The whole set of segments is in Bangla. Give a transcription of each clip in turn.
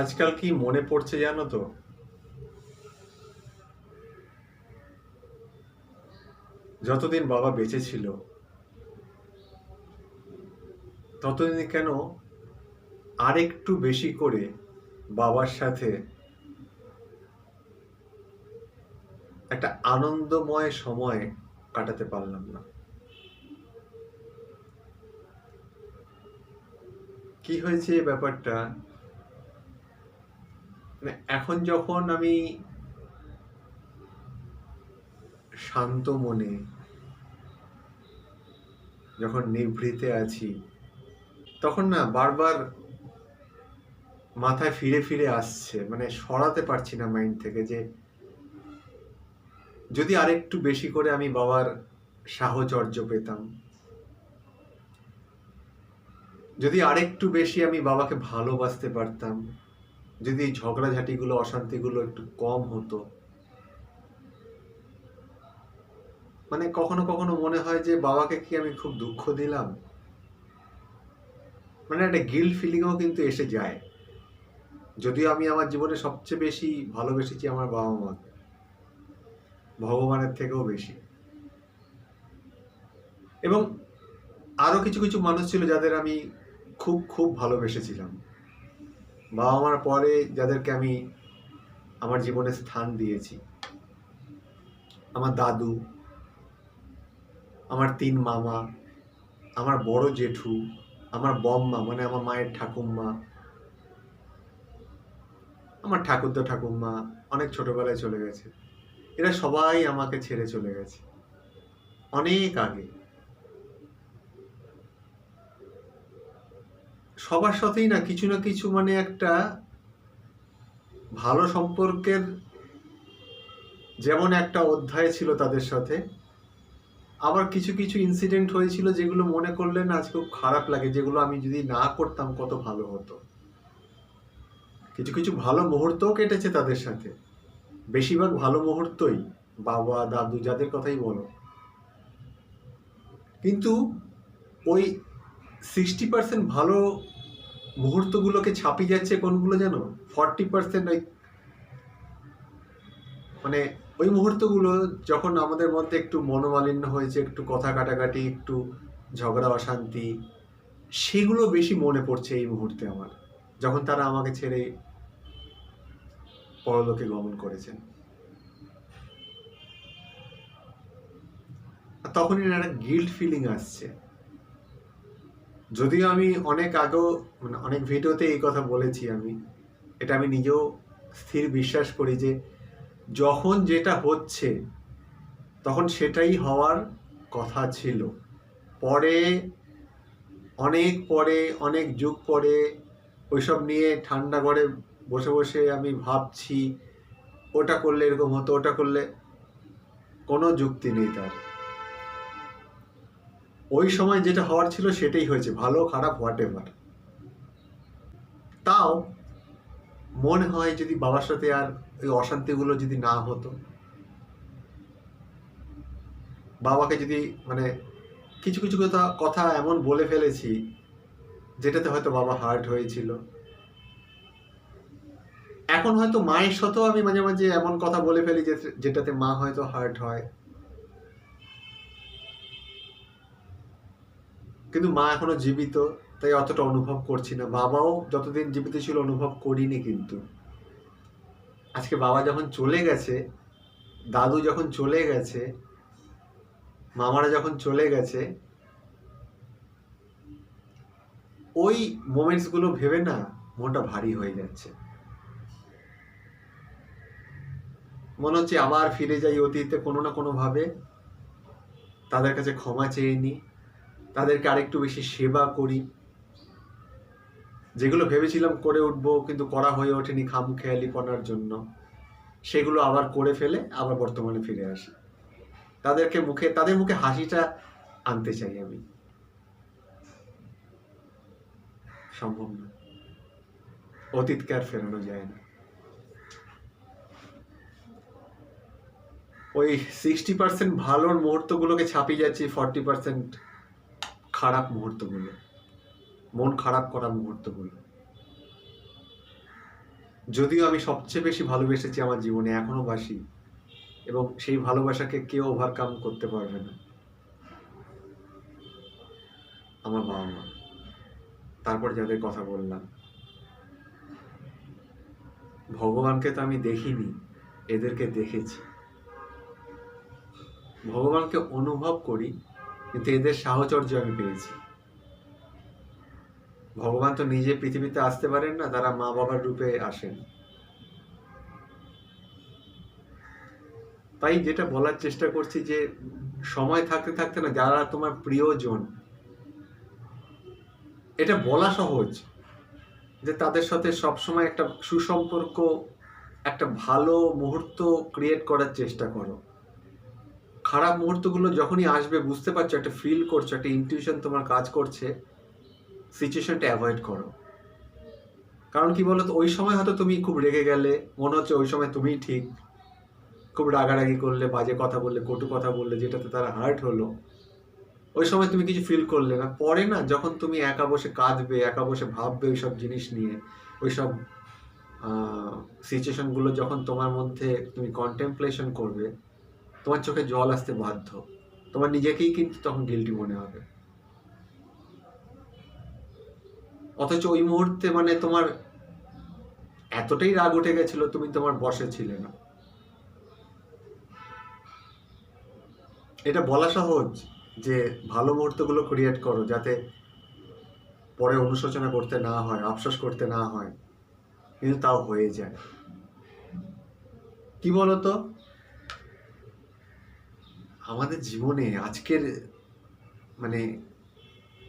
আজকাল কি মনে পড়ছে জানো তো? যতদিন বাবা বেঁচে ছিল, ততদিন কেন আরেকটু বেশি করে বাবার সাথে একটা আনন্দময় সময় কাটাতে পারলাম না। কি হয়েছে এই ব্যাপারটা? মানে এখন যখন আমি শান্ত মনে যখন নিভৃতে আছি, তখন না বারবার মাথায় ফিরে ফিরে আসছে মানে সরাতে পারছি না মাইন্ড থেকে যে যদি আরেকটু বেশি করে আমি বাবার সাহচর্য পেতাম, যদি আরেকটু বেশি আমি বাবাকে ভালোবাসতে পারতাম যদি ঝগড়াঝাটিগুলো, অশান্তিগুলো একটু কম হতো মানে কখনো কখনো মনে হয় যে বাবাকে কি আমি খুব দুঃখ দিলাম? মানে একটা গিল ফিলিংও কিন্তু এসে যায়। যদিও আমি আমার জীবনে সবচেয়ে বেশি ভালোবেসেছি আমার বাবা মাকে ভগবানের থেকেও বেশি। এবং আরও কিছু কিছু মানুষ ছিল যাদের আমি খুব খুব ভালোবেসেছিলাম। বাবা মার পরে যাদেরকে আমি আমার জীবনে স্থান দিয়েছি, আমার দাদু, আমার তিন মামা, আমার বড় জেঠু, আমার বম্মা মানে আমার মায়ের ঠাকুমা আমার ঠাকুরদা ঠাকুমা অনেক ছোটবেলায় চলে গেছে। এরা সবাই আমাকে ছেড়ে চলে গেছে। অনেক আগে। সবার সাথেই না কিছু না কিছু মানে একটা ভালো সম্পর্কের যেমন একটা অধ্যায় ছিল তাদের সাথে। আবার কিছু কিছু ইনসিডেন্ট হয়েছিল যেগুলো মনে করলে না আজকে খুব খারাপ লাগে, যেগুলো আমি যদি না করতাম কত ভালো হতো। কিছু কিছু ভালো মুহূর্তও কেটেছে তাদের সাথে। বেশিরভাগ ভালো মুহূর্তই, বাবা, দাদু, যাদের কথাই বলো। কিন্তু ওই সিক্সটি পার্সেন্ট ভালো মুহূর্তগুলোকে ছাপিয়ে যাচ্ছে কোনগুলো জানো? ফর্টি পার্সেন্ট ওই মানে ওই মুহূর্তগুলো যখন আমাদের মধ্যে একটু মনোমালিন্য হয়েছে, একটু কথা কাটাকাটি, একটু ঝগড়া, অশান্তি, সেগুলো বেশি মনে পড়ছে এই মুহূর্তে আমার, যখন তারা আমাকে ছেড়ে পরলোকে গমন করেছেন। তখনই একটা গিল্ট ফিলিং আসছে। যদিও আমি অনেক আগেও মানে অনেক ভিডিওতে এই কথা বলেছি আমি। এটা আমি নিজেও স্থির বিশ্বাস করি যে, যখন যেটা হচ্ছে, তখন সেটাই হওয়ার কথা ছিল। পরে, অনেক পরে, অনেক যুগ পরে, ওইসব নিয়ে ঠান্ডা ঘরে বসে বসে আমি ভাবছি, ওটা করলে এরকম হতো, ওটা করলে কোনো যুক্তি নেই তার। ওই সময় যেটা হওয়ার ছিল সেটাই হয়েছে, ভালো, খারাপ হোয়াট এভার তাও মনে হয় যদি বাবার সাথে আর ওই অশান্তিগুলো যদি না হতো, বাবাকে যদি মানে কিছু কিছু কথা কথা এমন বলে ফেলেছি, যেটাতে হয়তো বাবা হার্ট হয়েছিল। এখন হয়তো মায়ের সাথেও আমি মাঝে মাঝে এমন কথা বলে ফেলি যেটাতে মা হয়তো হার্ট হয়। কিন্তু মা এখনও জীবিত, তাই অতটা অনুভব করছি না। বাবাও যতদিন জীবিত ছিল অনুভব করিনি কিন্তু। আজকে বাবা যখন চলে গেছে, দাদু যখন চলে গেছে, মামারা যখন চলে গেছে, ওই মোমেন্টসগুলো ভেবে না মনটা ভারী হয়ে যাচ্ছে। মনে হচ্ছে আবার ফিরে যাই অতীতে কোনো না কোনো ভাবে তাদের কাছে ক্ষমা চেয়ে নিই তাদেরকে আরেকটু বেশি সেবা করি। যেগুলো ভেবেছিলাম করে উঠবো, কিন্তু করা হয়ে ওঠেনি খাম খেয়ালিপনার জন্য। সেগুলো আবার করে ফেলে আবার বর্তমানে ফিরে আসি। তাদেরকে মুখে, তাদের মুখে হাসিটা আনতে চাই আমি। সম্ভব না। অতীতকে আর ফেরানো যায় না। ওই সিক্সটি পার্সেন্ট ভালোর মুহূর্তগুলোকে ছাপিয়ে যাচ্ছি ফর্টি পার্সেন্ট খারাপ মুহূর্তগুলো, মন খারাপ করা মুহূর্তগুলো। যদিও আমি সবচেয়ে বেশি ভালোবেসেছি আমার জীবনে, এখনও বাসি, এবং সেই ভালোবাসাকে কেউ ওভারকাম করতে পারবে না। আমার বাবা মা, তারপর যাদের কথা বললাম। ভগবানকে তো আমি দেখিনি, এদেরকে দেখেছি। ভগবানকে অনুভব করি কিন্তু এদের সাহচর্য আমি পেয়েছি। ভগবান তো নিজে পৃথিবীতে আসতে পারেন না, তারা মা বাবার রূপে আসেন। তাই যেটা বলার চেষ্টা করছি যে, সময় থাকতে থাকতে না, যারা তোমার প্রিয়জন, এটা বলা সহজ যে তাদের সাথে সবসময় একটা সুসম্পর্ক, একটা ভালো মুহূর্ত ক্রিয়েট করার চেষ্টা করো। খারাপ মুহূর্তগুলো যখনই আসবে, বুঝতে পারছ, একটা ফিল করছ, একটা ইনটিউশন তোমার কাজ করছে সিচুয়েশনটা অ্যাভয়েড করো। কারণ কি বলতো, ওই সময় হয়তো তুমি খুব রেগে গেলে, মনে হচ্ছে ওই সময় তুমিই ঠিক। খুব রাগারাগি করলে, বাজে কথা বললে, কটু কথা বললে, যেটাতে তারা হার্ট হলো, ওই সময় তুমি কিছু ফিল করলে না। পরে না, যখন তুমি একা বসে কাঁদবে, একা বসে ভাববে ওই সব জিনিস নিয়ে ওই সব সিচুয়েশনগুলো যখন তোমার মধ্যে তুমি কন্টেম্পলেশন করবে তোমার চোখে জল আসতে বাধ্য। তোমার নিজেকেই কিন্তু তখন গিলটি মনে হবে। অথচ ওই মুহূর্তে মানে তোমার এতটাই রাগ উঠে গেছিল, তুমি তোমার বসে ছিলে না। এটা বলা সহজ যে ভালো মুহূর্তগুলো ক্রিয়েট করো যাতে পরে অনুশোচনা করতে না হয়, আফসোস করতে না হয়। কিন্তু তাও হয়ে যায়। কি বলতো? আমাদের জীবনে আজকের মানে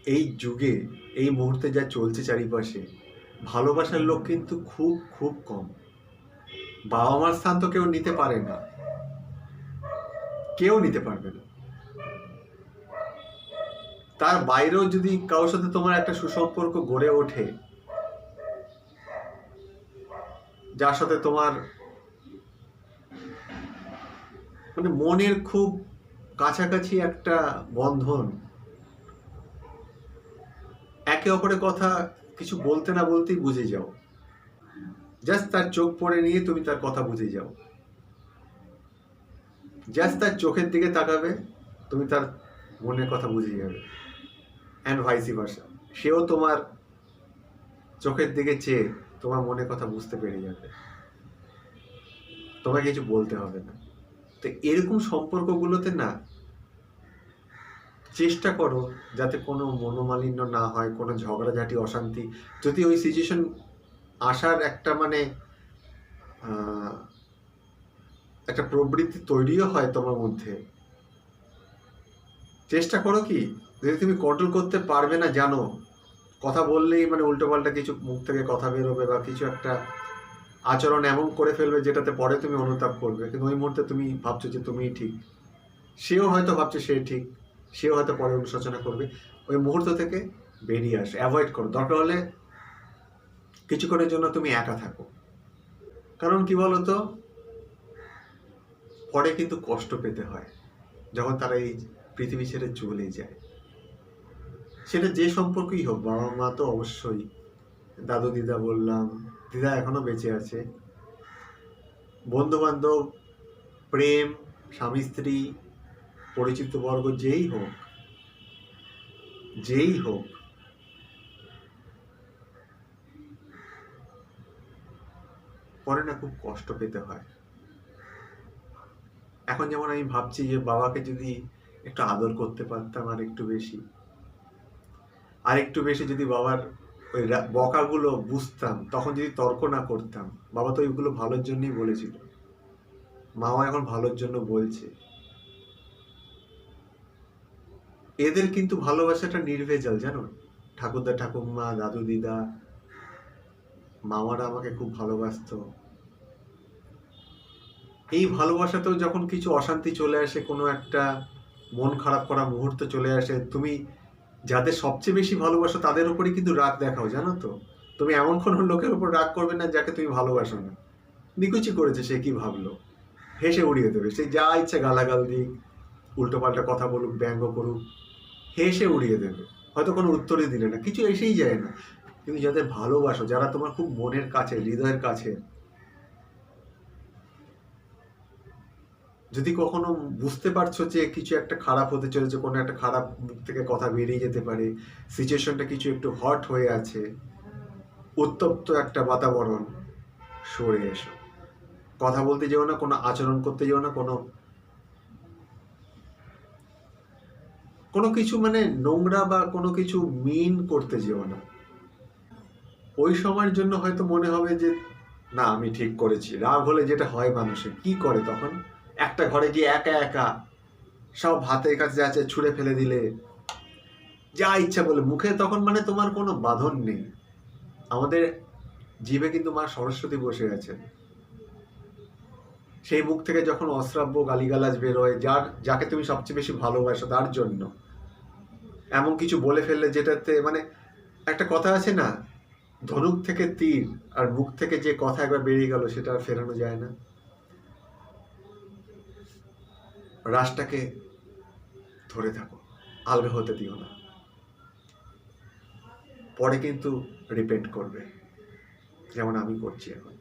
এই যুগে, এই মুহূর্তে যা চলছে চারিপাশে, ভালোবাসার লোক কিন্তু খুব খুব কম। বাবা মার স্থান তো কেউ নিতে পারে না। কেউ নিতে পারবে না। তার বাইরেও যদি কারোর সাথে তোমার একটা সুসম্পর্ক গড়ে ওঠে, যার সাথে তোমার মানে মনের খুব কাছাকাছি একটা বন্ধন। একে অপরের কথা কিছু বলতে না বলতেই বুঝে যাও। জাস্ট তার চোখ পড়ে নিয়ে তুমি তার কথা বুঝে যাও। জাস্ট তার চোখের দিকে তাকাবে, তুমি তার মনের কথা বুঝে যাবে। অ্যান্ড ভাইসি ভার্সা সেও তোমার চোখের দিকে চেয়ে তোমার মনের কথা বুঝতে পেরে যাবে। তোমাকে কিছু বলতে হবে না। তো এরকম সম্পর্কগুলোতে না চেষ্টা করো যাতে কোনো মনোমালিন্য না হয়, কোনো ঝগড়াঝাটি, অশান্তি। যদি ওই সিচুয়েশন আসার একটা মানে একটা প্রবৃত্তি তৈরিও হয় তোমার মধ্যে, চেষ্টা করো কি? যদি তুমি কন্ট্রোল করতে পারবে না, জানো। কথা বললেই মানে উল্টোপাল্টা কিছু মুখ থেকে কথা বেরোবে বা কিছু একটা আচরণ এমন করে ফেলবে যেটাতে পরে তুমি অনুতাপ করবে। কিন্তু ওই মুহূর্তে তুমি ভাবছ যে তুমিই ঠিক। সেও হয়তো ভাবছে সে ঠিক, সেও হয়তো পরে অনুশোচনা করবে। ওই মুহূর্ত থেকে বেরিয়ে আসে। অ্যাভয়েড করো। দরকার হলে কিছুক্ষণের জন্য তুমি একা থাকো। কারণ কি বলতো? পরে কিন্তু কষ্ট পেতে হয়। যখন তারা এই পৃথিবী ছেড়ে চলে যায়। সেটা যে সম্পর্কই হোক বাবা মা তো অবশ্যই দাদু দিদা বললাম দিদা এখনও বেঁচে আছে। বন্ধু বান্ধব প্রেম, স্বামী, স্ত্রী, পরিচিত বর্গ, যেই হোক যেই হোক, পরে না খুব কষ্ট পেতে হয়। এখন যেমন আমি ভাবছি যে বাবাকে যদি একটু আদর করতে পারতাম আর একটু বেশি, আর একটু বেশি যদি বাবার ওই বকাগুলো বুঝতাম, তখন যদি তর্ক না করতাম, বাবা তো ওইগুলো ভালোর জন্যই বলেছিল। মাও এখন ভালোর জন্য বলছে। এদের কিন্তু ভালোবাসাটা নির্ভেজাল, জানো? ঠাকুরদা ঠাকুমা দাদু, দিদা, মামারা আমাকে খুব ভালোবাসতো। এই ভালোবাসাতেও যখন কিছু অশান্তি চলে আসে, কোনো একটা মন খারাপ করা মুহূর্ত চলে আসে, তুমি যাদের সবচেয়ে বেশি ভালোবাসো, তাদের উপরই কিন্তু রাগ দেখাও জানো তো? তুমি এমন কোনো লোকের উপর রাগ করবে না যাকে তুমি ভালোবাসো না। নিকুচি করেছে সে কি ভাবলো? হেসে উড়িয়ে দেবে, সে যা ইচ্ছে গালাগাল দিক, উল্টোপাল্টা কথা বলুক, ব্যঙ্গ করুক, হেসে উড়িয়ে দেবে। হয়তো কোনো উত্তরই দিলে না, কিছু এসেই যায় না। কিন্তু যাদের ভালোবাসো, যারা তোমার খুব মনের কাছে, হৃদয়ের কাছে যদি কখনো বুঝতে পারছ যে কিছু একটা খারাপ হতে চলেছে, কোনো একটা খারাপ মুখ থেকে কথা বেরিয়ে যেতে পারে সিচুয়েশনটা কিছু একটু হট হয়ে আছে, উত্তপ্ত একটা বাতাবরণ সরে এসো। কথা বলতে যেও না, কোনো আচরণ করতে যেও না, কোনো কোনো কিছু মানে নোংরা বা কোনো কিছু মিন করতে যেও না। ওই সময়ের জন্য হয়তো মনে হবে যে, না, আমি ঠিক করেছি। রাগ হলে যেটা হয় মানুষের, কি করে তখন? একটা ঘরে গিয়ে একা একা সব হাতের কাছে আছে ছুঁড়ে ফেলে দিলে। যা ইচ্ছা বলে, মুখে তখন মানে তোমার কোনো বাঁধন নেই। আমাদের জীবে কিন্তু মা সরস্বতী বসে আছেন। সেই মুখ থেকে যখন অশ্রাব্য গালিগালাজ বেরোয় যার, যাকে তুমি সবচেয়ে বেশি ভালোবাসো তার জন্য। এমন কিছু বলে ফেললে যেটাতে মানে একটা কথা আছে না, ধনুক থেকে তীর আর মুখ থেকে যে কথা একবার বেরিয়ে গেল সেটা আর ফেরানো যায় না। রাসটাকে ধরে থাকো, আলগা হতে দিও না। পরে কিন্তু রিপেন্ট করবে, যেমন আমি করছি এখন।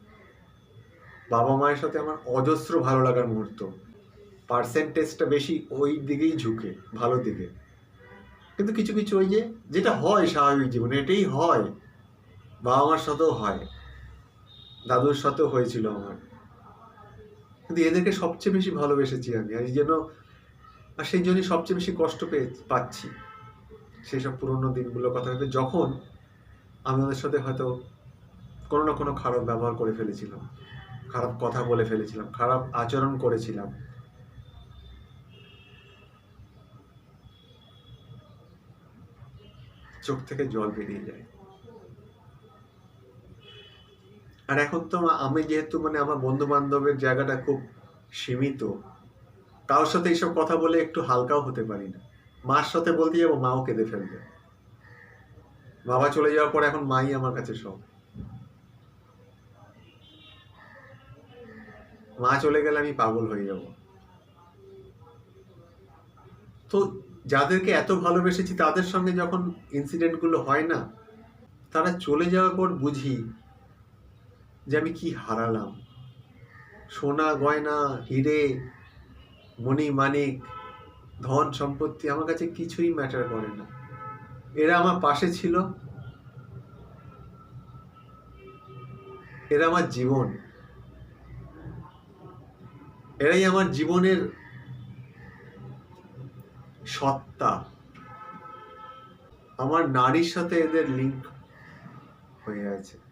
বাবা মায়ের সাথে আমার অজস্র ভালো লাগার মুহূর্ত। পার্সেন্টেজটা বেশি ওই দিকেই ঝুঁকে, ভালো দিকে। কিন্তু কিছু কিছু ওই যে, যেটা হয় স্বাভাবিক জীবনে, এটাই হয়। বাবা মার সাথেও হয়। দাদুর সাথেও হয়েছিল আমার। কিন্তু এদেরকে সবচেয়ে বেশি ভালোবেসেছি আমি, আর এই জন্য, আর সেই জন্যই সবচেয়ে বেশি কষ্ট পেয়ে পাচ্ছি সেই সব পুরোনো দিনগুলোর কথা। ভেবে যখন আমি ওদের সাথে হয়তো কোনো না কোনো খারাপ ব্যবহার করে ফেলেছিলাম, খারাপ কথা বলে ফেলেছিলাম, খারাপ আচরণ করেছিলাম, চোখ থেকে জল বেরিয়ে যায়। আর এখন তো আমি যেহেতু মানে আমার বন্ধু বান্ধবের জায়গাটা খুব সীমিত, কারোর সাথে এইসব কথা বলে একটু হালকাও হতে পারি না। মার সাথে বলতে যাব, মাও কেঁদে ফেলবে। বাবা চলে যাওয়ার পর এখন মাই আমার কাছে সব। মা চলে গেলে আমি পাগল হয়ে যাব। তো যাদেরকে এত ভালোবেসেছি, তাদের সঙ্গে যখন ইনসিডেন্টগুলো হয় না, তারা চলে যাওয়ার পর বুঝি যে আমি কি হারালাম? সোনা, গয়না, হিরে, মণি, মানিক, ধন, সম্পত্তি আমার কাছে কিছুই ম্যাটার করে না। এরা আমার পাশে ছিল। এরা আমার জীবন। এরাই আমার জীবনের সত্তা। আমার নারীর সাথে এদের লিঙ্ক হয়ে আছে।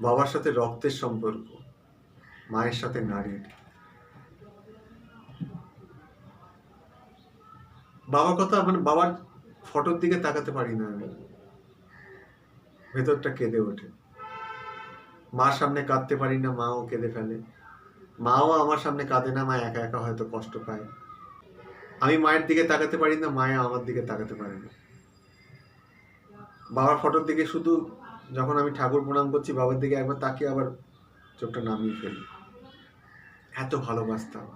বাবার সাথে রক্তের সম্পর্ক, মায়ের সাথে নারীর। বাবার কথা মানে বাবার ফটোর দিকে তাকাতে পারি না আমি। ভেতরটা কেঁদে ওঠে। মার সামনে কাঁদতে পারি না, মাও কেঁদে ফেলে। মাও আমার সামনে কাঁদে না, মা একা একা হয়তো কষ্ট পায়। আমি মায়ের দিকে তাকাতে পারি না, মায়া আমার দিকে তাকাতে পারে না। বাবার ফটোর দিকে শুধু যখন আমি ঠাকুর প্রণাম করছি, বাবার দিকে একবার তাকিয়ে আবার চোখটা নামিয়ে ফেলি। এত ভালোবাসতাম।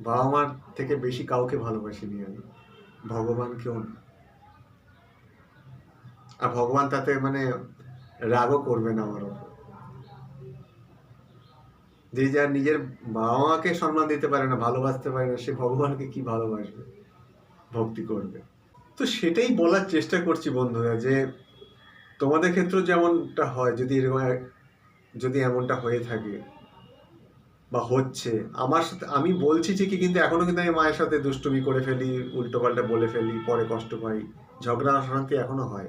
বাবা মার থেকে বেশি কাউকে ভালোবাসিনি আমি। ভগবানকেও না। আর ভগবান তাতে মানে রাগও করবে না আমার ওপর। যে যার নিজের বাবা মাকে সম্মান দিতে পারে না, ভালোবাসতে পারে না, সে ভগবানকে কি ভালোবাসবে? ভক্তি করবে। তো সেটাই বলার চেষ্টা করছি বন্ধুরা যে তোমাদের ক্ষেত্রে যেমনটা হয়, যদি এরকম যদি এমনটা হয়ে থাকে বা হচ্ছে, আমার সাথে, আমি বলছি ঠিকই কিন্তু এখনও কিন্তু আমি মায়ের সাথে দুষ্টুমি করে ফেলি উল্টো পাল্টা বলে ফেলি, পরে কষ্ট পাই। ঝগড়া অশান্তি এখনও হয়।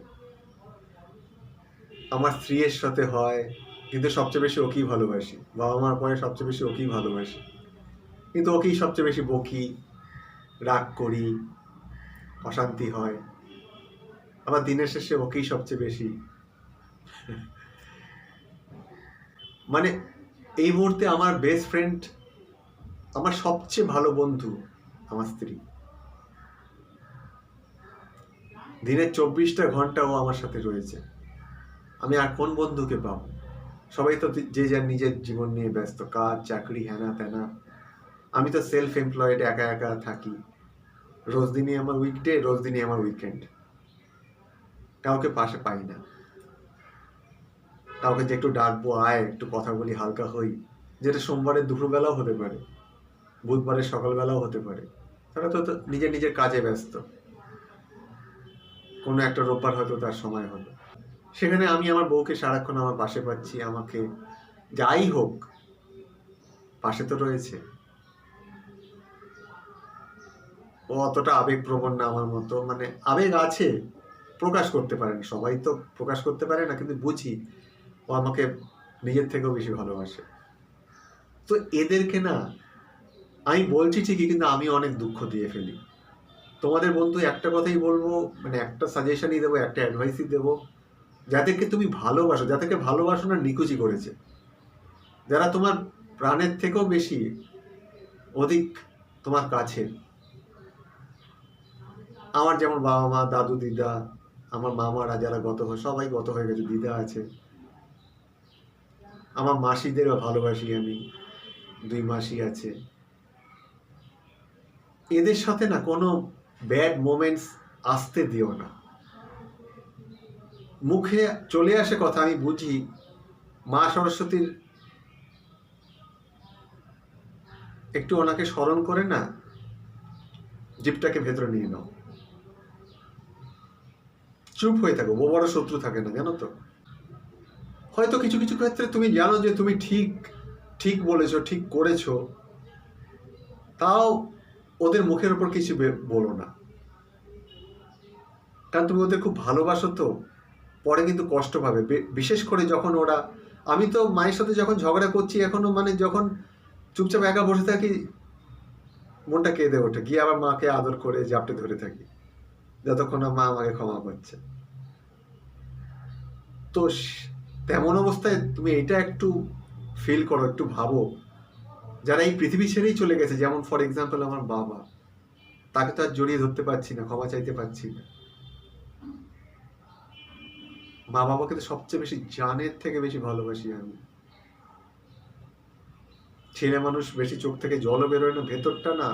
আমার স্ত্রীর সাথে হয়, কিন্তু সবচেয়ে বেশি ওকেই ভালোবাসি। বাবা মার পরে সবচেয়ে বেশি ওকেই ভালোবাসি। কিন্তু ওকেই সবচেয়ে বেশি বকি, রাগ করি, অশান্তি হয়। আবার দিনের শেষে ওকেই সবচেয়ে বেশি। মানে এই মুহূর্তে আমার বেস্ট ফ্রেন্ড আমার সবচেয়ে ভালো বন্ধু আমার স্ত্রী। দিনের চব্বিশটা ঘণ্টা ও আমার সাথে রয়েছে। আমি আর কোন বন্ধুকে পাবো? সবাই তো যে যার নিজের জীবন নিয়ে ব্যস্ত, কাজ, চাকরি হ্যানা ত্যানা আমি তো সেলফ এমপ্লয়েড একা একা থাকি। রোজ দিনই আমার উইকডে রোজ দিনই আমার উইকেন্ড কাউকে পাশে পাই না। কাউকে যে একটু ডাকবো, আয়, একটু কথা বলি, হালকা হই, যেটা সোমবারের দুপুরবেলাও হতে পারে, বুধবারের সকালবেলাও হতে পারে। তারা তো নিজের নিজের কাজে ব্যস্ত। কোনো একটা রোববার হয়তো তার সময় হলো সেখানে আমি আমার বউকে সারাক্ষণ আমার পাশে পাচ্ছি, আমাকে যাই হোক, পাশে তো রয়েছে। ও অতটা আবেগপ্রবণ না আমার মতো মানে আবেগ আছে প্রকাশ করতে পারে না সবাই তো প্রকাশ করতে পারে না, কিন্তু বুঝি ও আমাকে নিজের থেকেও বেশি ভালোবাসে। তো এদেরকে না, আমি বলছি ঠিকই, কিন্তু আমি অনেক দুঃখ দিয়ে ফেলি। তোমাদের বন্ধু, একটা কথাই বলব মানে একটা সাজেশনই দেবো, একটা অ্যাডভাইসই দেবো। যাদেরকে তুমি ভালোবাসো, যাদেরকে ভালোবাসো না, নিকুচি করেছে। যারা তোমার প্রাণের থেকেও বেশি অধিক তোমার কাছে আমার যেমন বাবা মা, দাদু, দিদা আমার মামারা যারা গত হয়ে, সবাই গত হয়ে গেছে, দিদা আছে। আমার মাসিদেরও ভালোবাসি আমি, দুই মাসি আছে। এদের সাথে না কোনো ব্যাড মোমেন্টস আসতে দিও না। মুখে চলে আসে কথা, আমি বুঝি। মা সরস্বতীর একটু ওনাকে স্মরণ করে না, জিপটাকে ভেতরে নিয়ে নাও। চুপ হয়ে থাকো, ও বড় শত্রু থাকে না, জানো তো? হয়তো কিছু কিছু ক্ষেত্রে তুমি জানো যে তুমি ঠিক ঠিক বলেছ, ঠিক করেছ। তাও ওদের মুখের ওপর কিছু বলো না। কারণ তুমি ওদের খুব ভালোবাসো তো, পরে কিন্তু কষ্ট পাবে। বিশেষ করে যখন ওরা, আমি তো মায়ের সাথে যখন ঝগড়া করছি, এখনও মানে যখন চুপচাপ একা বসে থাকি, মনটা কেঁদে ওঠে। গিয়ে আবার মাকে আদর করে, জাপটে ধরে থাকি। যতক্ষণ না মা আমাকে ক্ষমা করছে। তো তেমন অবস্থায় তুমি এটা একটু ফিল করো, একটু ভাবো। যারা এই পৃথিবী ছেড়েই চলে গেছে, যেমন ফর এক্সাম্পল আমার বাবা, তাকে তো আর জড়িয়ে ধরতে পারছি না, ক্ষমা চাইতে পারছি না। মা বাবাকে তো সবচেয়ে বেশি জানের থেকে বেশি ভালোবাসি আমি। ছেলে মানুষ বেশি চোখ থেকে জলও বেরোয় না, ভেতরটা না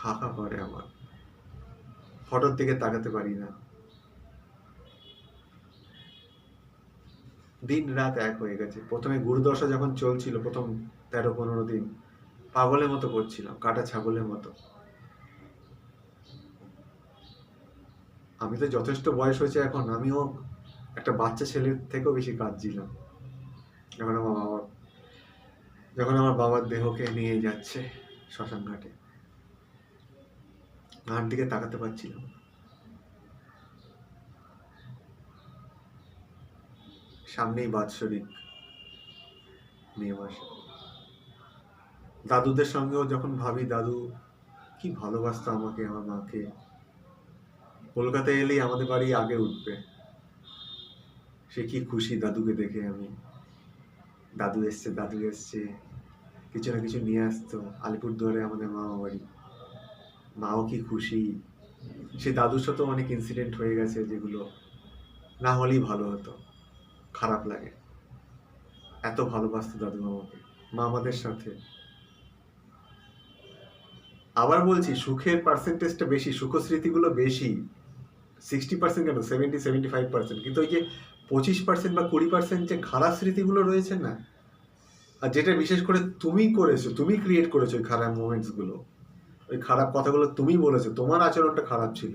খাকা করে আমার। ফটোর দিকে তাকাতে পারি না। দিন রাত এক হয়ে গেছে। প্রথমে গুরুদশা যখন চলছিল, প্রথম তেরো পনেরো দিন, পাগলের মতো করছিলাম, কাটা ছাগলের মতো। আমি তো যথেষ্ট বয়স হয়েছে এখন, আমিও একটা বাচ্চা ছেলের থেকেও বেশি কাঁদছিলাম। যখন আমার বাবা, যখন আমার বাবার দেহকে নিয়ে যাচ্ছে শ্মশান ঘাটে ঘাট দিকে তাকাতে পারছিলাম। সামনেই বাৎসরিক মে মাসে। দাদুদের সঙ্গেও যখন ভাবি, দাদু, কি ভালোবাসতো আমাকে, আমার মাকে। কলকাতায় এলেই আমাদের বাড়ি আগে উঠবে। সে কি খুশি দাদুকে দেখে আমি। দাদু এসছে দাদু এসছে। কিছু না কিছু নিয়ে আসতো, আলিপুরদুয়ারে আমাদের মামা বাড়ি মাও কি খুশি? সে দাদুর সাথেও অনেক ইনসিডেন্ট হয়ে গেছে যেগুলো না হলেই ভালো হতো, খারাপ লাগে। এত ভালোবাসতো দাদু আমাকে, মা আমাদের সাথে। আবার বলছি, সুখের পার্সেন্টেজটা বেশি সুখ স্মৃতিগুলো বেশি। সিক্সটি পার্সেন্ট কেন? সেভেন্টি সেভেন্টি ফাইভ পার্সেন্ট কিন্তু ওই যে পঁচিশ পার্সেন্ট বা কুড়ি পার্সেন্ট যে খারাপ স্মৃতিগুলো রয়েছে না, আর যেটা বিশেষ করে তুমি করেছ, তুমি ক্রিয়েট করেছ ওই খারাপ মোমেন্টসগুলো ওই খারাপ কথাগুলো তুমি বলেছ, তোমার আচরণটা খারাপ ছিল,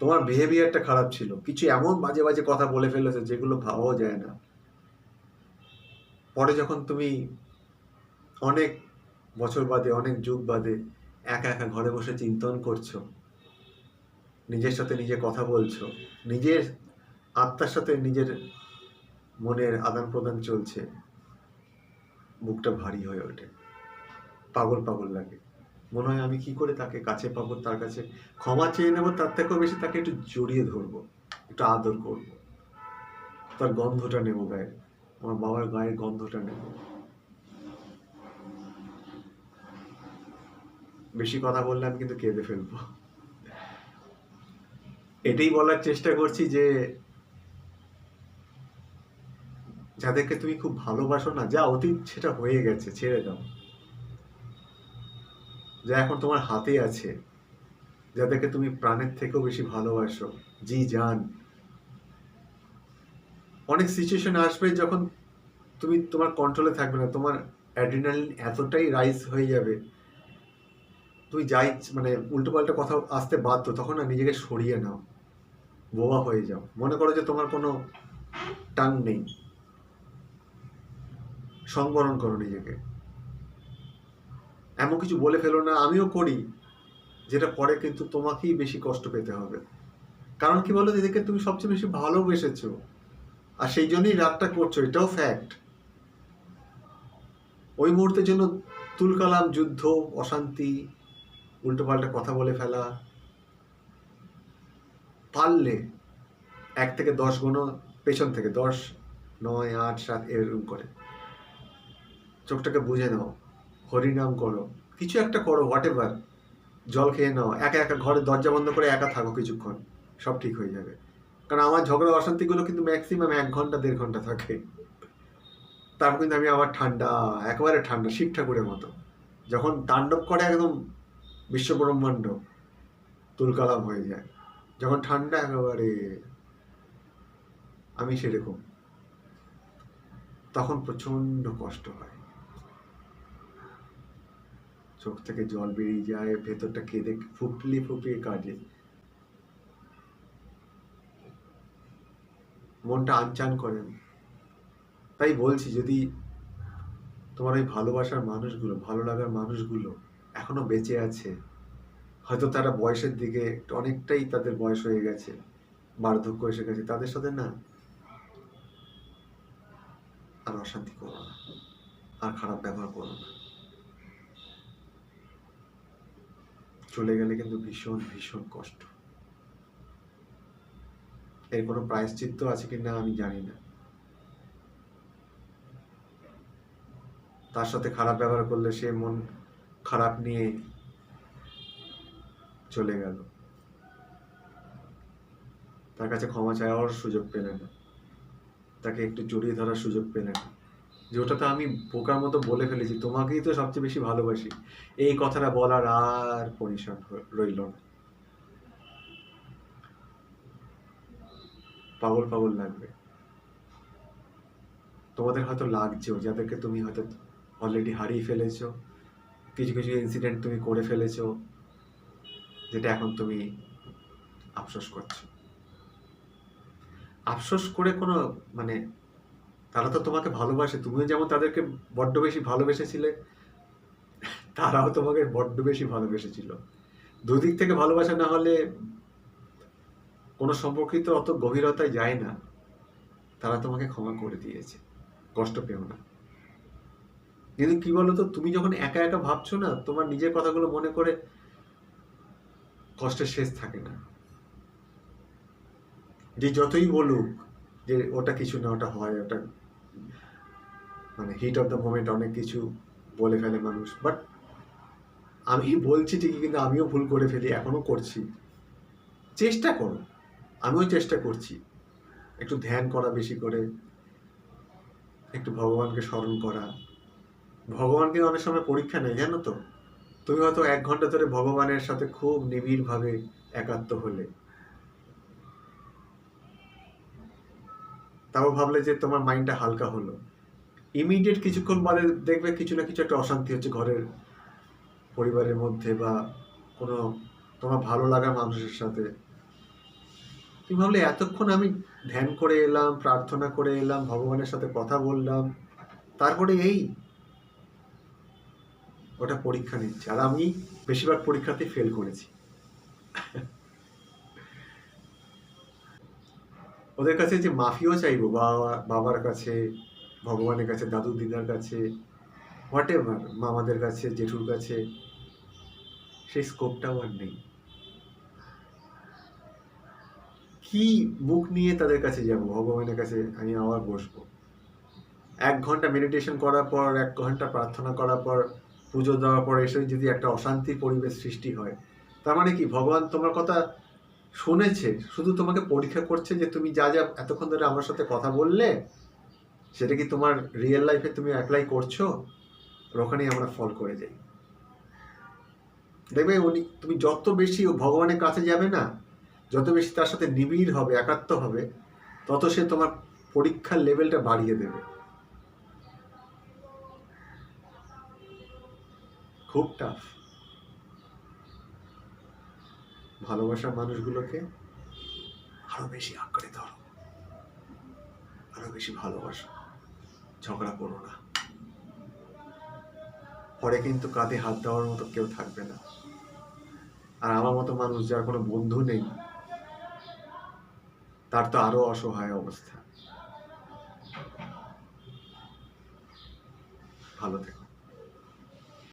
তোমার বিহেভিয়ারটা খারাপ ছিল, কিছু এমন বাজে বাজে কথা বলে ফেলেছে যেগুলো ভাবাও যায় না। পরে যখন তুমি অনেক বছর বাদে, অনেক যুগ বাদে একা একা ঘরে বসে চিন্তন করছ, নিজের সাথে নিজে কথা বলছো, নিজের আত্মার সাথে নিজের মনের আদান প্রদান চলছে, বুকটা ভারী হয়ে ওঠে, পাগল পাগল লাগে। মনে হয় আমি কি করে তাকে কাছে পাবো, তার কাছে ক্ষমা চেয়ে নেব, তার থেকেও বেশি তাকে একটু জড়িয়ে ধরবো, একটু আদর করব। তার গন্ধটা নেব গায়ে, আমার বাবার গায়ের গন্ধটা নেব। বেশি কথা বললে আমি কিন্তু কেঁদে ফেলব। এটাই বলার চেষ্টা করছি যে, যাদেরকে তুমি খুব ভালোবাসো না, যা অতীত সেটা হয়ে গেছে, ছেড়ে দাও। যা এখন তোমার হাতে আছে, যাদেরকে তুমি প্রাণের থেকেও বেশি ভালোবাসো। জি, জান। অনেক সিচুয়েশন আসবে যখন তুমি তোমার কন্ট্রোলে থাকবে না, তোমার অ্যাড্রিনালিন এতটাই রাইজ হয়ে যাবে। তুমি যাই মানে উল্টোপাল্টা কথা আসতে বাধ্য, তখন না নিজেকে সরিয়ে নাও। বোবা হয়ে যাও। মনে করো যে তোমার কোনো টাং নেই। সংবরণ করো নিজেকে। এমন কিছু বলে ফেলো না, আমিও করি, যেটা পরে কিন্তু তোমাকেই বেশি কষ্ট পেতে হবে। কারণ কি বলো এদেরকে তুমি সবচেয়ে বেশি ভালোবেসেছো, আর সেই জন্যই রাগটা করছ, এটাও ফ্যাক্ট ওই মুহূর্তের জন্য তুলকালাম যুদ্ধ, অশান্তি, উল্টোপাল্টা কথা বলে ফেলা, পারলে এক থেকে দশ গুণো পেছন থেকে দশ, নয়, আট, সাত, এরকম করে। চোখটাকে বুঝে নাও। হরিনাম করো। কিছু একটা করো হোয়াট এভার জল খেয়ে নাও। একা একা ঘরে দরজা বন্ধ করে একা থাকো কিছুক্ষণ। সব ঠিক হয়ে যাবে। কারণ আমার ঝগড়া অশান্তিগুলো কিন্তু ম্যাক্সিমাম এক ঘণ্টা, দেড় ঘণ্টা থাকে। তারপর কিন্তু আমি আবার ঠান্ডা, একেবারে ঠান্ডা, শিব ঠাকুরের মতো। যখন তাণ্ডব করে একদম বিশ্বব্রহ্মাণ্ড, তুলকালাম হয়ে যায়। যখন ঠান্ডা একেবারে, আমি সেরকম। তখন প্রচণ্ড কষ্ট হয়। চোখ থেকে জল বেরিয়ে যায়, ভেতরটা কেঁদে ফুপলি ফুপিয়ে কাজে মনটা আনচান করেন তাই বলছি, যদি তোমার ওই ভালোবাসার মানুষগুলো, ভালো লাগার মানুষগুলো এখনও বেঁচে আছে, হয়তো তারা বয়সের দিকে অনেকটাই তাদের বয়স হয়ে গেছে, বার্ধক্য এসে গেছে, তাদের সাথে না। আর অশান্তি করো না, আর খারাপ ব্যবহার করো না। চলে গেলে কিন্তু ভীষণ ভীষণ কষ্ট। এর কোনো প্রায়শ্চিত্ত আছে কিনা আমি জানি না। তার সাথে খারাপ ব্যবহার করলে সে মন খারাপ নিয়ে চলে গেল। তার কাছে ক্ষমা চাওয়ার সুযোগ পেলে না। তাকে একটু জড়িয়ে ধরার সুযোগ পেলে না। যে ওটা তো আমি বোকার মতো বলে ফেলেছি, তোমাকেই তো সবচেয়ে বেশি ভালোবাসি। এই কথাটা বলার আর পরিসর রইল না। পাগল পাগল লাগবে। তোমাদের হয়তো লাগছেও, যাদেরকে তুমি হয়তো অলরেডি হারিয়ে ফেলেছো, কিছু কিছু ইনসিডেন্ট তুমি করে ফেলেছো, যেটা এখন তুমি আফসোস করছ। আফসোস করে কোনো মানে তারা তো তোমাকে ভালোবাসে। তুমিও যেমন তাদেরকে বড্ড বেশি ভালোবেসেছিলে, তারাও তোমাকে বড্ড বেশি ভালোবেসেছিল। দুদিক থেকে ভালোবাসা না হলে কোনো সম্পর্কিত অত গভীরতায় যায় না। তারা তোমাকে ক্ষমা করে দিয়েছে, কষ্ট পেও না। কিন্তু কি বলতো, তুমি যখন একা একা ভাবছ না, তোমার নিজের কথাগুলো মনে করে কষ্টের শেষ থাকে না। যে যতই বলুক যে ওটা কিছু না, ওটা হয়, ওটা মানে হিট অফ দ্য মোমেন্ট অনেক কিছু বলে ফেলে মানুষ। বাট আমি বলছি ঠিকই, কিন্তু আমিও ভুল করে ফেলি, এখনও করছি। চেষ্টা করো। আমিও চেষ্টা করছি। একটু ধ্যান করা বেশি করে। একটু ভগবানকে স্মরণ করা। ভগবান কিন্তু অনেক সময় পরীক্ষা নেই, জানো তো? তুমি হয়তো এক ঘণ্টা ধরে ভগবানের সাথে খুব নিবিড়ভাবে একাত্ম হলে। তাও ভাবলে যে তোমার মাইন্ডটা হালকা হলো। ইমিডিয়েট কিছুক্ষণ বাদে দেখবে কিছু না কিছু একটা অশান্তি হচ্ছে ঘরের পরিবারের মধ্যে বা কোনো তোমার ভালো লাগা মানুষের সাথে। তুমি ভাবলে এতক্ষণ আমি ধ্যান করে এলাম, প্রার্থনা করে এলাম, ভগবানের সাথে কথা বললাম, তারপরে এই ওটা পরীক্ষা নিচ্ছে। আর আমি বেশিরভাগ পরীক্ষাতে ফেল করেছি। ওদের কাছে যে মাফিও চাইব, বাবা, বাবার কাছে, ভগবানের কাছে, দাদু দিদার কাছে হোয়াট এভার মামাদের কাছে, জেঠুর কাছে, সেই স্কোপটাও আর নেই। কি মুখ নিয়ে তাদের কাছে যাব? ভগবানের কাছে আমি আবার বসবো। এক ঘণ্টা মেডিটেশন করার পর, এক ঘণ্টা প্রার্থনা করার পর, পুজো দেওয়ার পর এসে যদি একটা অশান্তির পরিবেশ সৃষ্টি হয়, তার মানে কি? ভগবান তোমার কথা শুনেছে শুধু তোমাকে পরীক্ষা করছে যে তুমি যা যা এতক্ষণ ধরে আমার সাথে কথা বললে, সেটা কি তোমার রিয়েল লাইফে তুমি অ্যাপ্লাই করছ? ওখানেই আমরা ফল করে যাই। দেখবে উনি, তুমি যত বেশি ভগবানের কাছে যাবে না, যত বেশি তার সাথে নিবিড় হবে, একাত্ম হবে, তত সে তোমার পরীক্ষার লেভেলটা বাড়িয়ে দেবে। খুব টাফ ভালোবাসার মানুষগুলোকে আরও বেশি আঁকড়ে ধরো। আরও বেশি ভালোবাসো। ঝগড়া করো না। পরে কিন্তু কাঁধে হাত দেওয়ার মতো কেউ থাকবে না। আর আমার মতো মানুষ যার কোনো বন্ধু নেই, তার তো আরও অসহায় অবস্থা। ভালো থেকো।